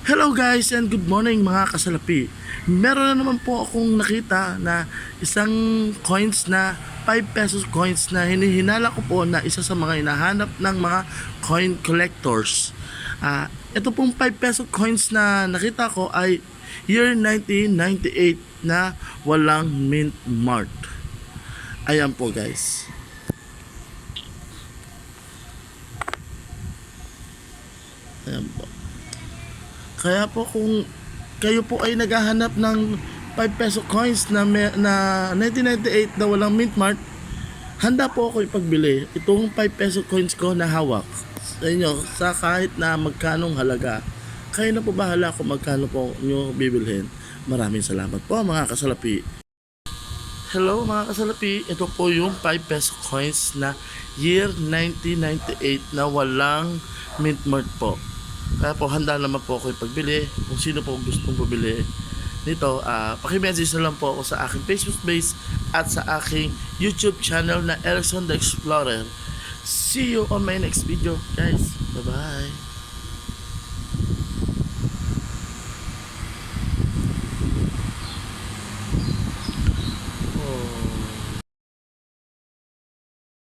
Hello guys and good morning mga kasalapi. Meron na naman po akong nakita na isang coins na 5 pesos coins na hinihinala ko po na isa sa mga hinahanap ng mga coin collectors. Ah, ito pong 5 peso coins na nakita ko ay year 1998 na walang mint mart. Ayan po guys. Ayan po. Kaya po kung kayo po ay naghahanap ng 5 peso coins na, may, na 1998 na walang mint mart, handa po ako ipagbili itong 5 peso coins ko na hawak sa inyo sa kahit na magkanong halaga. Kayo na po bahala kung magkano po nyo bibilhin. Maraming salamat po mga kasalapi. Hello mga kasalapi, ito po yung 5 peso coins na year 1998 na walang mint mart po. Kaya po handa naman po ako ipagbili. Kung sino po gustong pabili nito, ah paki-message na lang po ako sa aking Facebook page at sa aking YouTube channel na Erickson the Explorer. See you on my next video, guys. Bye-bye.